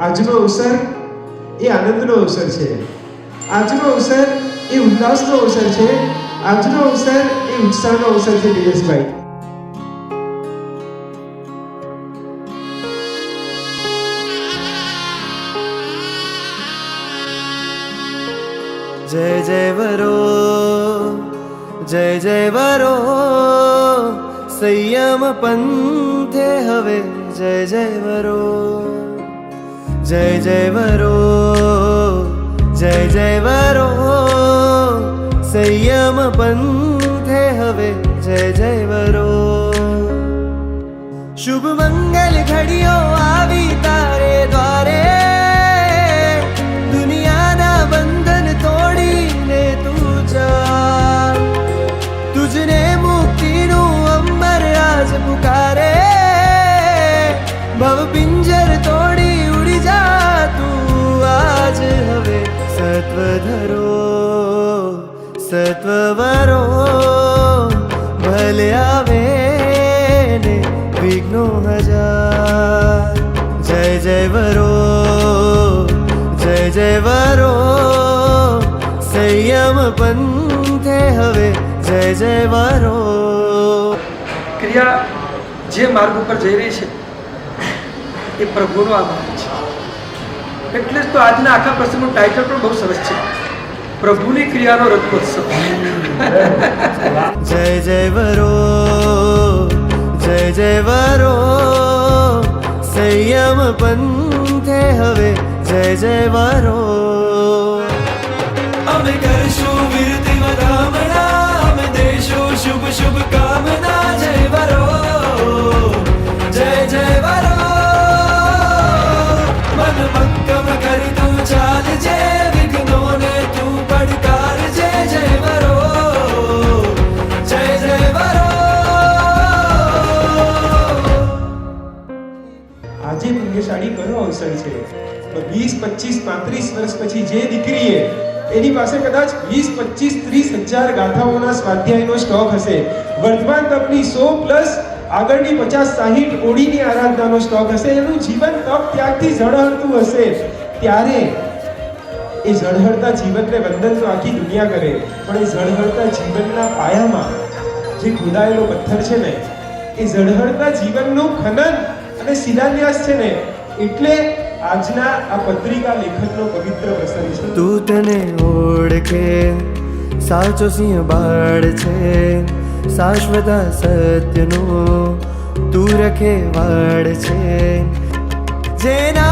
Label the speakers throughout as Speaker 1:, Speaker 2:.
Speaker 1: આજનો અવસર એ આનંદનો અવસર છે. આજનો અવસર એ ઉલ્લાસનો અવસર છે. આજનો અવસર એ ઉત્સાહનો અવસર છે દિનેશભાઈ.
Speaker 2: જય જય વરો, જય જય વરો, સંયમ પંથે હવે જય જય વરો. જય જય વરો, જય જય વરો, સંયમ પંથે હવે જય જય વરો. શુભ મંગલ ઘડીઓ આવી તારે દ્વારે સત્વ વરો ભલે આવે ને વિઘ્નો હજાર જય જય વરો જય જય વરો સંયમ પંથે હવે જય જય વરો
Speaker 3: ક્રિયા જે માર્ગ ઉપર જઈ રહી છે એ પ્રભુનો આભાર છે એટલે જ તો આજના આખા પ્રસંગનું ટાઇટલ પણ બહુ સરસ છે. પ્રભુની ક્રિયાનો રથોત્સવ.
Speaker 2: જય જય વરો, જય જય વરો, સંયમ પંથે હવે જય જય વરો.
Speaker 1: પચીસ, પાંત્રીસ વર્ષ પછી જે દીકરીએ એની પાસે કદાચ વીસ, પચીસ, ત્રીસ હજાર ગાથાઓના સ્વાધ્યાયનો સ્ટોક હશે. વર્તમાન તપની સો પ્લસ, આગળની પચાસ, સાહીઠ ઓળીની આરાધનાનો સ્ટોક હશે. એનું જીવન તપ ત્યાગથી ઝળહળતું હશે. ત્યારે એ ઝળહળતા જીવનને વંદન તો આખી દુનિયા કરે, પણ એ ઝળહળતા જીવનના પાયામાં જે ખોદાયેલો પથ્થર છે ને, એ ઝળહળતા જીવનનું ખનન અને શિલાન્યાસ છે ને, એટલે આજના આ પત્રિકા લેખનનો પવિત્ર પ્રસંગ છે.
Speaker 2: તું તને ઓળખે, સાચો સિંહ બાળ છે. શાશ્વત સત્યનો તું રખે વાળ છે. જેના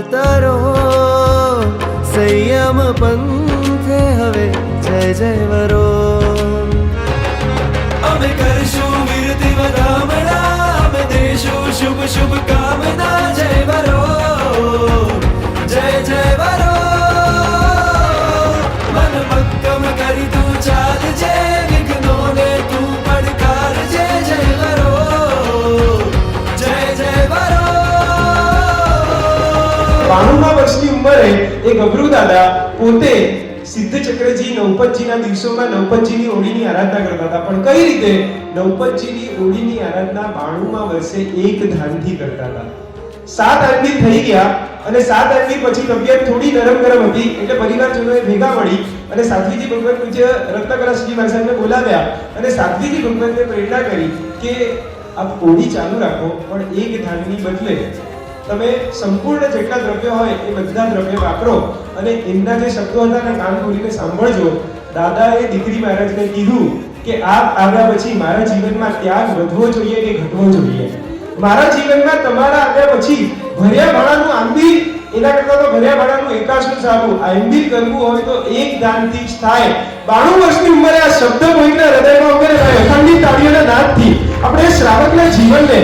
Speaker 2: ભવજલ તરો સંયમ પંથે હવે, જય જય વરો. અમે કરશું વીરતી વધામણા અમે દેશું શુભ શુભ કામના જય વરો.
Speaker 1: બાણુંમાં વર્ષની ઉંમરે એ ગભરુ દાદા પોતે સિદ્ધ ચક્રજી નવપતજીના દિવસોમાં નવપતજીની ઓળીની આરાધના કરતા હતા. પણ કઈ રીતે નવપતજીની ઓળીની આરાધના બાણુંમાં વર્ષે એક ધામથી કરતા હતા? સાત આદમી થઈ ગયા અને સાત આદમી પછી તબિયત થોડી નરમ ગરમ હતી એટલે પરિવારજનોએ ભેગા મળી અને સાધ્વીજી ભગવાન પૂજ્ય રત્નકલાશજી મહારાજને બોલાવ્યા અને સાધ્વીજી ભગવાનને પ્રેરણા કરી કે આપ ઓળી ચાલુ રાખો, પણ એક ધામની બદલે તમે સંપૂર્ણ જેટલા દ્રવ્યો હોય એ બધા દ્રવ્ય વાપરો અને એમના જે શબ્દો હતા ને કાન ખોલીને સાંભળજો. દાદાએ દીકરી મહારાજને કીધું કે આપ આવ્યા પછી મારા જીવનમાં ત્યાગ વધવો જોઈએ કે ઘટવો જોઈએ? મારા જીવનમાં તમારા આવ્યા પછી ભર્યા ભાડાનું આંબી એના કરતા તો ભર્યા ભાડાનું એકાશું સારું આંબી કરવું હોય તો એક દાનથી જ થાય. બાણું વર્ષની ઉંમરે આ શબ્દ કોઈકના હૃદયમાં ઉતરે અખંડિત તાળીઓના નાદથી આપણે શ્રાવકના જીવનને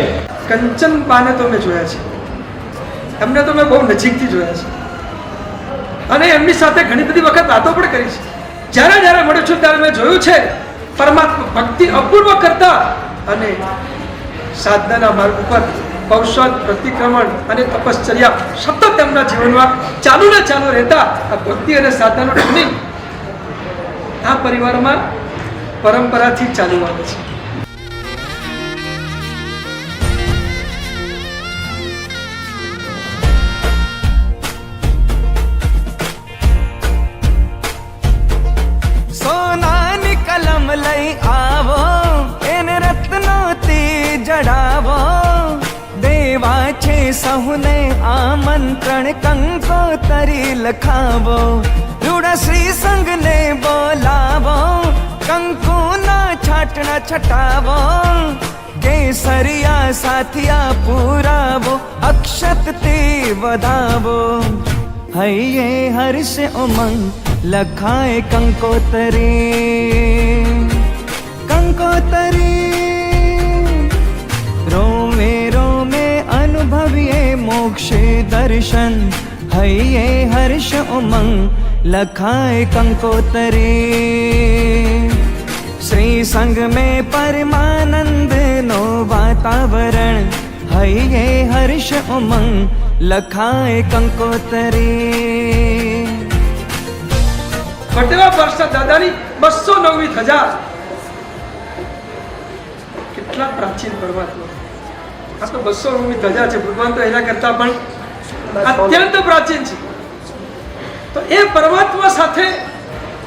Speaker 3: કંચન પાને તો મેં જોયા છે. એમને તો મેં બહુ નજીકથી જોયા છે. અને એમની સાથે ઘણી બધી વખત વાતો પણ કરી છે. જ્યારે જ્યારે મળ્યું છું ત્યારે મેં જોયું છે, પરમાત્મા ભક્તિ અપૂર્વ કરતા અને સાધનાના માર્ગ ઉપર કૌશલ, પ્રતિક્રમણ અને તપશ્ચર્યા સતત તેમના જીવનમાં ચાલુ ને ચાલુ રહેતા આ ભક્તિ અને સાધનાનું ટ્રેનિંગ આ પરિવારમાં પરંપરાથી ચાલુ આવે છે.
Speaker 4: સહુને આમંત્રણ કંકોતરી લખાવો. શ્રી સંગને બોલાવો, કંકુના છાટણા છટાવો. કેસરિયા સાથિયા પુરાવો, અક્ષત તે વધાવો. હૈયે હર્ષ ઉમંગ, લખાય કંકોતરી કંકોતરી રોમે કરીએ મોક્ષે દર્શન. હૈયે હર્ષ ઉમંગ, લખાય કંકોતરે. શ્રી સંગ મેં પરમાનંદ નો વાતાવરણ. હૈયે હર્ષ ઉમંગ, લખાય કંકોતરે.
Speaker 3: ઘટેલા વર્ષના દાદાની બસો નવવી હજાર. કેટલા પ્રાચીન પરમાત્મા. આ તો બસો રૂમની ધજા છે. ભગવાન તો એના કરતા પણ અત્યંત પ્રાચીન છે. તો એ પરમાત્મા સાથે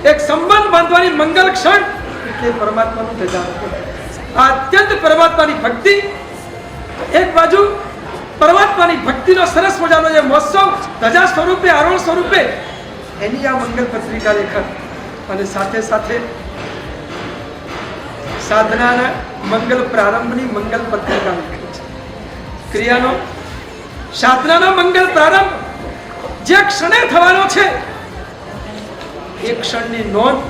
Speaker 3: એક સંબંધ બાંધવાની મંગલ ક્ષણ એટલે પરમાત્માનું ધજા આ અત્યંત પરમાત્માની ભક્તિ. એક બાજુ પરમાત્માની ભક્તિનો સરસ મજાનો જે મહોત્સવ ધજા સ્વરૂપે આરોહણ સ્વરૂપે એની આ મંગલ પત્રિકા લેખન અને સાથે સાથે સાધનાના મંગલ પ્રારંભની મંગલ પત્રિકા લખી છે ક્રિયાનો સાધનાનો મંગલ પ્રારંભ જે ક્ષણે થવાનો છે. એ ક્ષણની નોંધ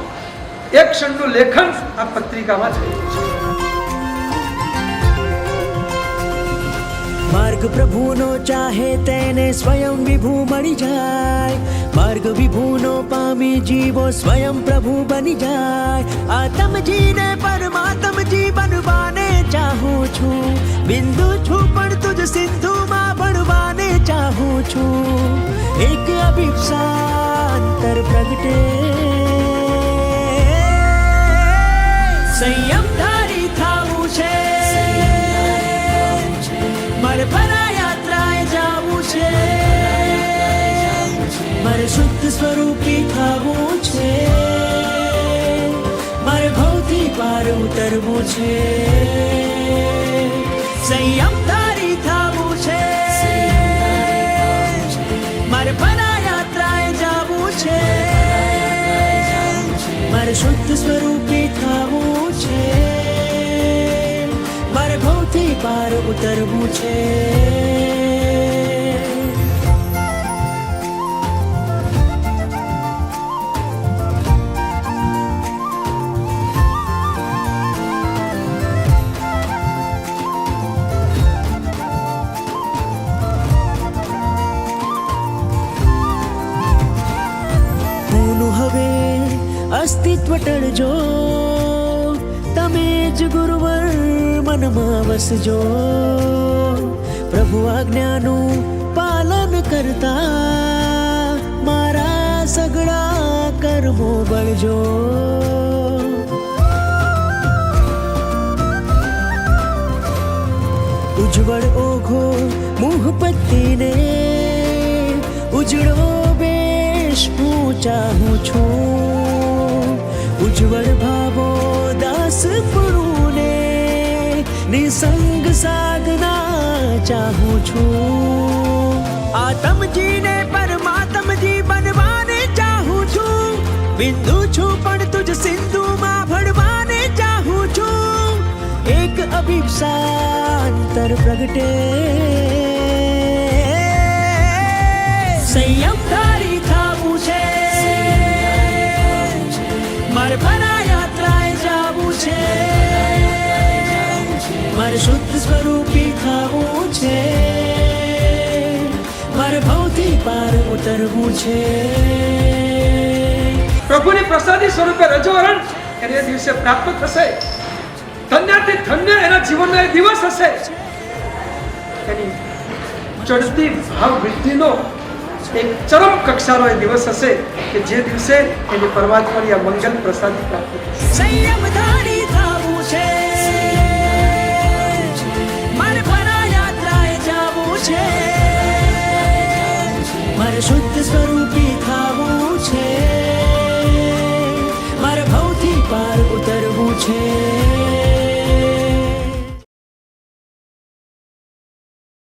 Speaker 3: એ ક્ષણનું લેખન આ પત્રિકામાં થયું છે.
Speaker 5: માર્ગ પ્રભુનો ચાહે તેને સ્વયં વિભુ મળી જાય. માર્ગ વિભુનો પામી જીવો સ્વયં પ્રભુ બની જાય. આતમજીને પરમાત્મજી બનવાને ચાહું છું. બિંદુ છું પણ તુજ સિંધુમાં ભણવાને ચાહું છું. એક અભિપ્સાંતર પ્રગટે. સંયમ ધારી થાવું છે. મારે પરાયાત્રાએ જાવું છે. મારે શુદ્ધ સ્વરૂપી થવું છે. મારે ભૌથી પાર ઉતરવું છે. પાર ઉતરવું છે. હવે અસ્તિત્વ ટળજો. જ ગુરુવર મનમાં વસજો પ્રભુ આજ્ઞાનું પાલન કરતા મારા સગળા કર્મો બળજો. ઉજ્જવળ ઓઘો મુહ પત્તીને ઉજળો બેશ હું ચાહું છું. ઉજ્જવળ ભાવો દાસ પુરુને નિસંગ સાધના ચાહું છું. આતમજીને પરમાત્મજી બનવાને ચાહું છું. બિંદુ છું પણ તુજ સિંધુમાં ભણવાને ચાહું છું. એક અભિપ્સાંતર પ્રગટે સ્વરૂપી ખાવું છે. મારે ભૌથી પાર ઉતરવું છે. પ્રભુની પ્રસાદી સ્વરૂપે રજોવરણ એને દિવસે પ્રાપ્ત થશે. ધન્યથી ધન્ય એના જીવનનો એ દિવસ હશે. એની ચડતી ભાવ વૃદ્ધિનો એક ચરમ કક્ષાનો એ દિવસ હશે કે જે દિવસે એની પરમાત્માની આ મંગલ પ્રસાદી પ્રાપ્ત થશે.